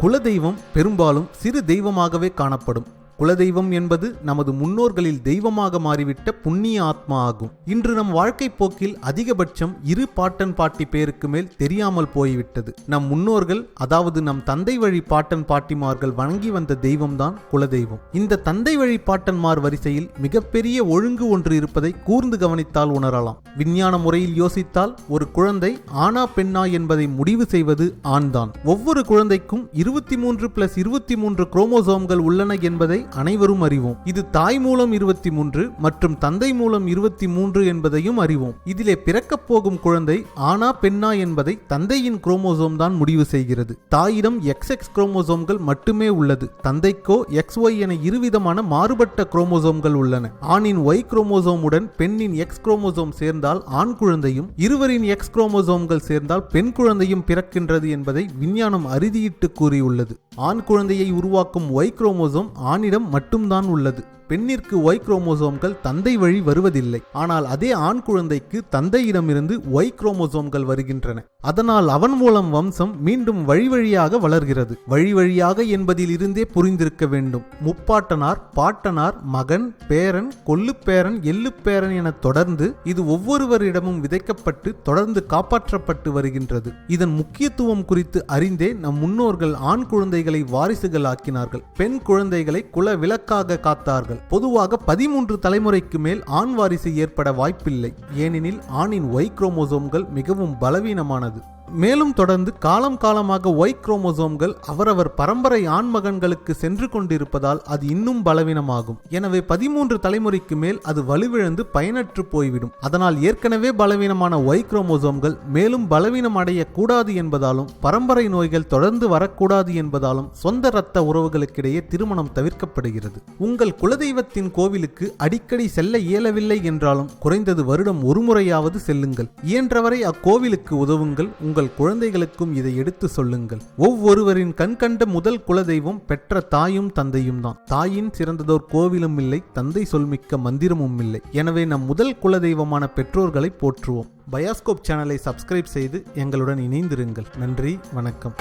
குலதெய்வம் பெரும்பாலும் சிறு தெய்வமாகவே காணப்படும். குலதெய்வம் என்பது நமது முன்னோர்களில் தெய்வமாக மாறிவிட்ட புண்ணிய ஆத்மா ஆகும். இன்று நம் வாழ்க்கை போக்கில் அதிகபட்சம் இரு பாட்டன் பாட்டி பேருக்கு மேல் தெரியாமல் போய்விட்டது. நம் முன்னோர்கள் அதாவது நம் தந்தை வழி பாட்டன் பாட்டிமார்கள் வணங்கி வந்த தெய்வம்தான் குலதெய்வம். இந்த தந்தை வழி பாட்டன்மார் வரிசையில் மிகப்பெரிய ஒழுங்கு ஒன்று இருப்பதை கூர்ந்து கவனித்தால் உணரலாம். விஞ்ஞான முறையில் யோசித்தால் ஒரு குழந்தை ஆனா பெண்ணா என்பதை முடிவு செய்வது ஆண்தான். ஒவ்வொரு குழந்தைக்கும் இருபத்தி மூன்று பிளஸ் இருபத்தி மூன்று குரோமோசோம்கள் உள்ளன என்பதை அனைவரும் அறிவோம். இது தாய் மூலம் இருபத்தி மூன்று மற்றும் தந்தை மூலம் இருபத்தி மூன்று என்பதையும் அறிவோம். இதிலே பிறக்கப் போகும் குழந்தை ஆனா பெண்ணா என்பதை தந்தையின் குரோமோசோம் தான் முடிவு செய்கிறது. தாயிடம் எக்ஸ் எக்ஸ் குரோமோசோம்கள் மட்டுமே உள்ளது. தந்தைக்கோ எக்ஸ் ஒய் என இருவிதமான மாறுபட்ட குரோமோசோம்கள் உள்ளன. ஆணின் ஒய் குரோமோசோமுடன் பெண்ணின் எக்ஸ் குரோமோசோம் சேர்ந்தால் ஆண் குழந்தையும் இருவரின் எக்ஸ் குரோமோசோம்கள் சேர்ந்தால் பெண் குழந்தையும் பிறக்கின்றது என்பதை விஞ்ஞானம் அறுதியிட்டு கூறியுள்ளது. ஆண் குழந்தையை உருவாக்கும் ஒய் குரோமோசோம் ஆணிடம் மட்டும்தான் உள்ளது. பெண்ணிற்கு ஒய் குரோமோசோம்கள் தந்தை வழி வருவதில்லை. ஆனால் அதே ஆண் குழந்தைக்கு தந்தையிடமிருந்து ஒய் குரோமோசோம்கள் வருகின்றன. அதனால் அவன் மூலம் வம்சம் மீண்டும் வழி வழியாக வளர்கிறது. வழி வழியாக என்பதில் இருந்தே புரிந்திருக்க வேண்டும். முப்பாட்டனார் பாட்டனார் மகன் பேரன் கொல்லுப்பேரன் எள்ளுப்பேரன் என தொடர்ந்து இது ஒவ்வொருவரிடமும் விதைக்கப்பட்டு தொடர்ந்து காப்பாற்றப்பட்டு வருகின்றது. இதன் முக்கியத்துவம் குறித்து அறிந்தே நம் முன்னோர்கள் ஆண் குழந்தைகளை வாரிசுகள் ஆக்கினார்கள் பெண் குழந்தைகளை குல விளக்காக காத்தார்கள். பொதுவாக பதிமூன்று தலைமுறைக்கு மேல் ஆண் வாரிசு ஏற்பட வாய்ப்பில்லை. ஏனெனில் ஆணின் ஒய் குரோமோசோம்கள் மிகவும் பலவீனமானது. மேலும் தொடர்ந்து காலம் காலமாக ஒய் குரோமோசோம்கள் அவரவர் பரம்பரை ஆண் மகன்களுக்கு சென்று கொண்டிருப்பதால் அது இன்னும் பலவீனமாகும். எனவே பதிமூன்று தலைமுறைக்கு மேல் அது வலுவிழந்து பயனற்று போய்விடும். அதனால் ஏற்கனவே பலவீனமான ஒய் குரோமோசோம்கள் மேலும் பலவீனம் அடைய கூடாது என்பதாலும் பரம்பரை நோய்கள் தொடர்ந்து வரக்கூடாது என்பதாலும் சொந்த இரத்த உறவுகளுக்கிடையே திருமணம் தவிர்க்கப்படுகிறது. உங்கள் குலதெய்வத்தின் கோவிலுக்கு அடிக்கடி செல்ல இயலவில்லை என்றாலும் குறைந்தது வருடம் ஒருமுறையாவது செல்லுங்கள். இயன்றவரை அக்கோவிலுக்கு உதவுங்கள். உங்கள் உங்கள் குழந்தைகளுக்கும் இதை எடுத்து சொல்லுங்கள். ஒவ்வொருவரின் கண்கண்ட முதல் குலதெய்வம் பெற்ற தாயும் தந்தையும் தான். தாயின் சிறந்ததோர் கோவிலும் இல்லை தந்தை சொல்மிக்க மந்திரமும் இல்லை. எனவே நம் முதல் குலதெய்வமான பெற்றோர்களை போற்றுவோம். பயாஸ்கோப் சேனலை சப்ஸ்கிரைப் செய்து எங்களுடன் இணைந்திருங்கள். நன்றி வணக்கம்.